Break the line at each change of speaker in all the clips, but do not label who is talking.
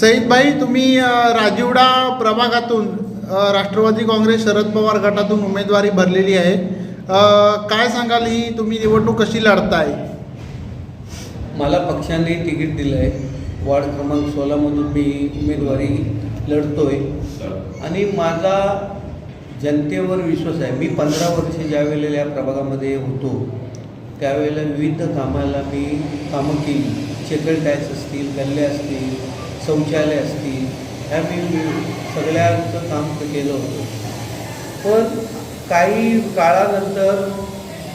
सईदभाई तुम्ही राजीवडा राजिवडा प्रभागातून राष्ट्रवादी काँग्रेस शरद पवार गटातून उमेदवारी भरलेली आहे. काय सांगाल ही तुम्ही निवडणूक कशी लढताय?
मला पक्षाने तिकीट दिलं आहे वार्ड क्रमांक सोळामधून मी उमेदवारी लढतोय. आणि माझा जनतेवर विश्वास आहे. मी पंधरा वर्ष ज्या वेळेला या प्रभागामध्ये होतो त्यावेळेला विविध कामाला मी कामं केली. चेकल टॅक्स असतील गल्ले असतील शौचालय असतील ह्या मी सगळ्यांचं काम केलं होतं. पण काही काळानंतर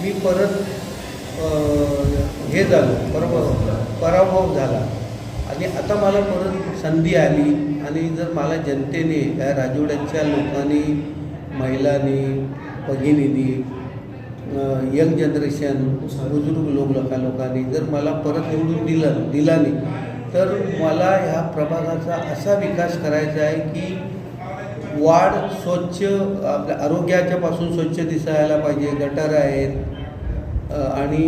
मी परत हे झालो पराभव पराभव झाला. आणि आता मला परत संधी आली आणि जर मला जनतेने या राजवाड्याच्या लोकांनी महिलांनी भगिनींनी यंग जनरेशन बुजुर्ग लोक लोकांनी जर मला परत निवडून दिलं दिला नाही तर मला ह्या प्रभागाचा असा विकास करायचा आहे की वाढ स्वच्छ आपल्या आरोग्याच्या पासून स्वच्छ दिसायला पाहिजे गटार आहेत. आणि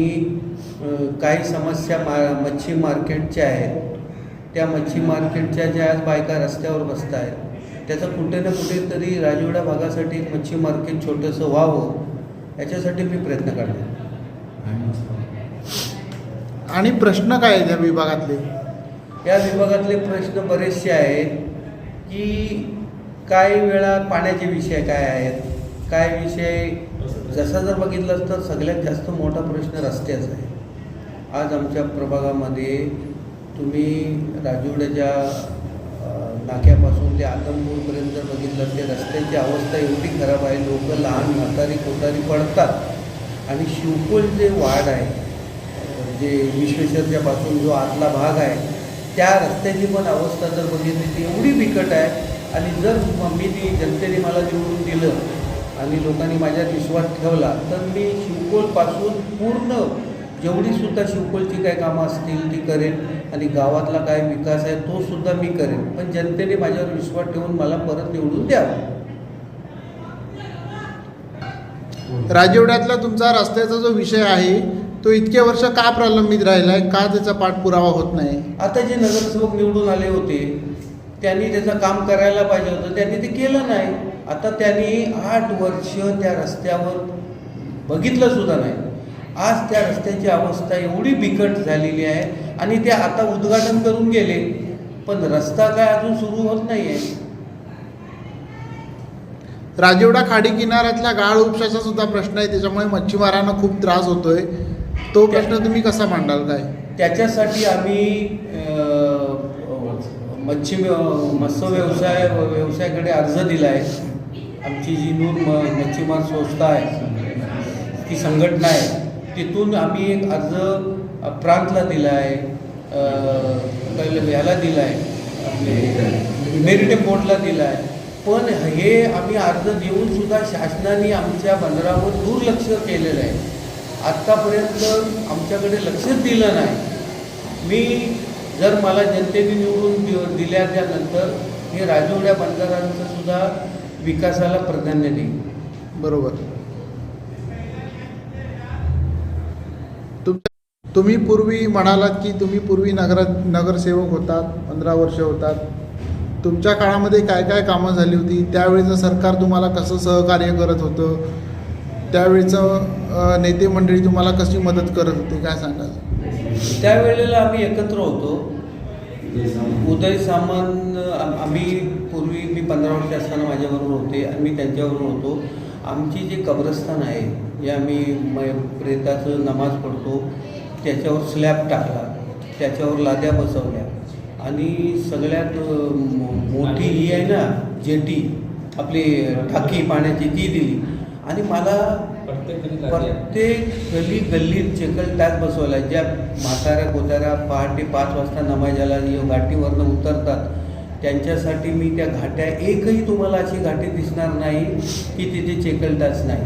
काही समस्या मा मच्छी मार्केटच्या आहेत. त्या मच्छी मार्केटच्या ज्या आज बायका रस्त्यावर बसत आहेत त्याचं कुठे ना कुठेतरी राजवाडा भागासाठी मच्छी मार्केट छोटंसं व्हावं याच्यासाठी मी प्रयत्न करणार.
आणि प्रश्न काय आहेत विभागातले?
या विभागातले प्रश्न बरेचसे आहेत की काही वेळा पाण्याचे विषय काय आहेत? काय विषय? जसा जर बघितलं तर सगळ्यात जास्त मोठा प्रश्न रस्त्याचा आहे. आज आमच्या प्रभागामध्ये तुम्ही राजवड्याच्या नाक्यापासून ते आदमपूरपर्यंत जर बघितलं ते रस्त्याची अवस्था एवढी खराब आहे. लोक लहान म्हातारी कोतारी पडतात. आणि शिवपूल जे वाढ आहे जे विश्वेश्वरच्यापासून जो आतला भाग आहे त्या रस्त्याची पण अवस्था जर बघितली ती एवढी बिकट आहे. आणि जर मी ती जनतेने मला निवडून दिलं आणि लोकांनी माझ्यात विश्वास ठेवला तर मी शिवकोलपासून पूर्ण जेवढीसुद्धा शिवकोलची काय कामं असतील ती करेन आणि गावातला काय विकास आहे तो सुद्धा मी करेन. पण जनतेने माझ्यावर विश्वास ठेवून मला परत निवडून द्यावा
राजवड्यातला तुमचा रस्त्याचा जो विषय आहे तो इतके वर्ष का प्रलंबित राहिला आहे का त्याचा पाठपुरावा होत नाही?
आता जे नगरसेवक निवडून आले होते त्यांनी त्याचं काम करायला पाहिजे होतं. त्यांनी ते केलं नाही. आता त्यांनी आठ वर्ष त्या रस्त्यावर बघितलं सुद्धा नाही. आज त्या रस्त्याची अवस्था एवढी बिकट झालेली आहे आणि ते आता उद्घाटन करून गेले. पण रस्ता काय अजून सुरू होत नाही आहे
राजिवडा खाडी किनाऱ्यातल्या गाळ उपशाचा सुद्धा प्रश्न आहे. त्याच्यामुळे मच्छीमारांना खूप त्रास होतोय. तो प्रश्न तुम्ही कसा मांडाल काय
त्याच्यासाठी आम्ही मच्छी मत्स्य व्यवसाय व्यवसायाकडे अर्ज दिला आहे आमची जी नूर म मच्छीमार संस्था आहे ती संघटना आहे तिथून आम्ही एक अर्ज प्रांतला दिला आहे पहिलं ह्याला दिला आहे आपले बोर्डला दिला आहे पण हे आम्ही अर्ज देऊनसुद्धा शासनाने आमच्या बंदरावर दुर्लक्ष केलेलं आहे. आत्तापर्यंत आमच्याकडे लक्षच दिलं नाही. मी जर मला जनतेने निवडून दि दिल्या त्यानंतर हे राजवड्या बंदरांचं सुद्धा विकासाला प्राधान्य देईल
बरोबर. तुमच्या तुम्ही पूर्वी म्हणालात की तुम्ही पूर्वी नगर नगरसेवक होतात पंधरा वर्ष होतात. तुमच्या काळामध्ये काय काय कामं झाली होती? त्यावेळेचं सरकार तुम्हाला कसं सहकार्य करत होतं? त्यावेळेचं नेते मंडळी तुम्हाला कशी मदत करत होती काय सांगाल?
त्यावेळेला आम्ही एकत्र होतो. उदय सामंत आम्ही पूर्वी मी पंधरा वर्ष असताना माझ्याबरोबर होते आणि मी त्यांच्याबरोबर होतो. आमची जे कब्रस्तान आहे जे आम्ही म प्रेताचं नमाज पडतो त्याच्यावर स्लॅब टाकला त्याच्यावर लाद्या बसवल्या. आणि सगळ्यात मोठी ही आहे ना जेटी आपली टाकी पाण्याची ती दिली. आणि मला प्रत्येक गली गल्लीत चेकल टाक बसवला ज्या म्हाताऱ्या कोताऱ्या पहाटे पाच वाजता नमाजाला य- घाटीवरनं उतरतात त्यांच्यासाठी मी त्या घाट्या एकही तुम्हाला अशी घाटी दिसणार नाही की तिथे चेकल टाच नाही.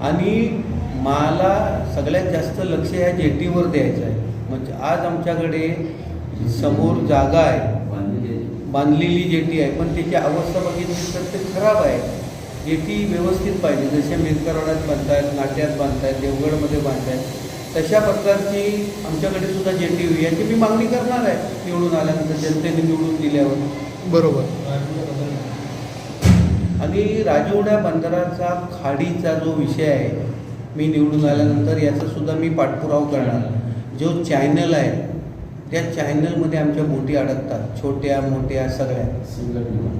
आणि मला सगळ्यात जास्त लक्ष ह्या जेटीवर द्यायचं आहे. म्हणजे आज आमच्याकडे समोर जागा आहे. बांधलेली जेटी आहे पण त्याची अवस्था बघितली तर ते खराब आहे. जेटी व्यवस्थित पाहिजे. जसे मिरकरवाड्यात बांधतायत नाट्यात बांधतायत देवगडमध्ये बांधतायत तशा प्रकारची आमच्याकडे सुद्धा जे टी व्ही याची मी मागणी करणार आहे निवडून आल्यानंतर जनतेने निवडून दिल्यावर.
बरोबर.
आणि राजवड्या बंदराचा खाडीचा जो विषय आहे मी निवडून आल्यानंतर याचा सुद्धा मी पाठपुरावा करणार. जो चॅनल आहे त्या चॅनलमध्ये आमच्या बोटी अडकतात छोट्या मोठ्या सगळ्या.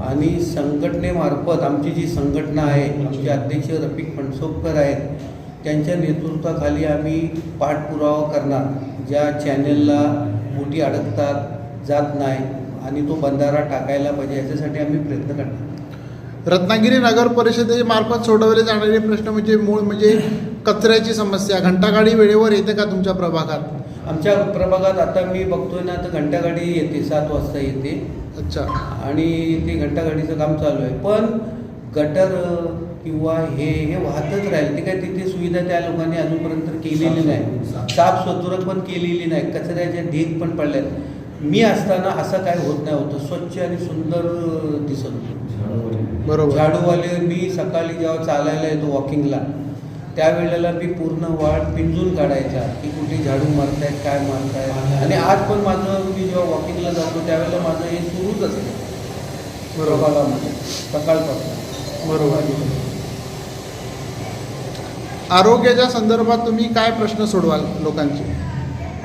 आणि संघटनेमार्फत आमची जी संघटना आहे आमचे अध्यक्ष रफिक फणसोपकर आहेत त्यांच्या नेतृत्वाखाली आम्ही पाठपुरावा करणार. ज्या चॅनेलला बोटी अडकतात जात नाही आणि तो बंधारा टाकायला पाहिजे याच्यासाठी आम्ही प्रयत्न करणार.
रत्नागिरी नगर परिषदेमार्फत सोडवले जाणारे प्रश्न म्हणजे मूळ म्हणजे कचऱ्याची समस्या. घंटागाडी वेळेवर येते का तुमच्या प्रभागात?
आमच्या प्रभागात आता मी बघतोय ना तर घंटागाडी येते सात वाजता येते.
अच्छा.
आणि ते घंटागाडीचं काम चालू आहे. पण गटर किंवा हे हे वाहतच राहील. ते काय तिथे सुविधा त्या लोकांनी अजूनपर्यंत केलेली नाही. साफ. सुथरं पण केलेली नाही. कचऱ्याचे ढीग पण पडल्यात मी असताना असं काय होत नाही होतं. स्वच्छ आणि सुंदर दिसत होतं.
बरोबर.
झाडूवाले मी सकाळी जेव्हा चालायला येतो वॉकिंगला त्यावेळेला मी पूर्ण वाट पिंजून काढायचा की कुठे झाडू मारतायत काय मारतायत. आणि आज पण माझं मी जेव्हा वॉकिंगला जातो त्यावेळेला माझं हे सुरूच असतं.
बरोबर.
सकाळपासून
बरोबर. आरोग्याच्या संदर्भात तुम्ही काय प्रश्न सोडवाल लोकांचे?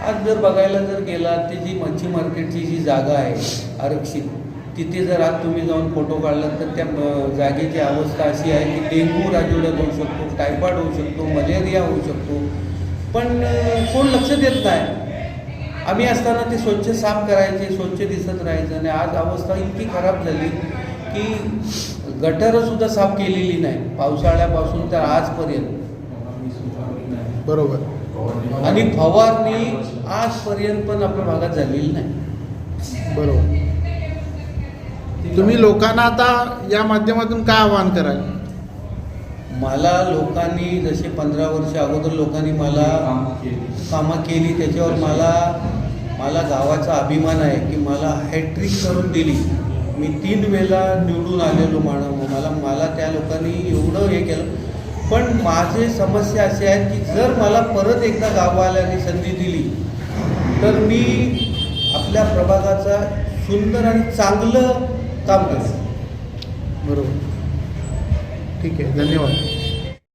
आज जर बघायला जर गेला ती जी मच्छी मार्केटची जी जागा आहे आरक्षित तिथे जर आज तुम्ही जाऊन फोटो काढलात तर त्या जागेची अवस्था अशी आहे की डेंग्यू राजवड्यात होऊ शकतो टायफॉइड होऊ शकतो मलेरिया होऊ शकतो. पण कोण लक्ष देत नाही. आम्ही असताना ते स्वच्छ साफ करायचे स्वच्छ दिसत राहायचं आणि आज अवस्था इतकी खराब झाली की गटरं सुद्धा साफ केलेली नाही. पावसाळ्यापासून तर आजपर्यंत.
बरोबर.
आणि फवारणी आजपर्यंत पण आपल्या भागात झालेली नाही.
बरोबर. तुम्ही लोकांना आता या माध्यमातून काय आवाहन कराल?
मला लोकांनी जसे पंधरा वर्ष अगोदर लोकांनी मला कामं केली. त्याच्यावर मला मला गावाचा अभिमान आहे की मला हॅट्रिक करून दिली. मी तीन वेळा निवडून आलेलो मानव मला मला त्या लोकांनी एवढं हे केलं. पण माझे समस्या अशी आहेत की जर मला परत एकदा गाववाल्यांनी संधी दिली तर मी आपल्या प्रभागाचा सुंदर आणि चांगलं काम
बरोबर. ठीक आहे धन्यवाद.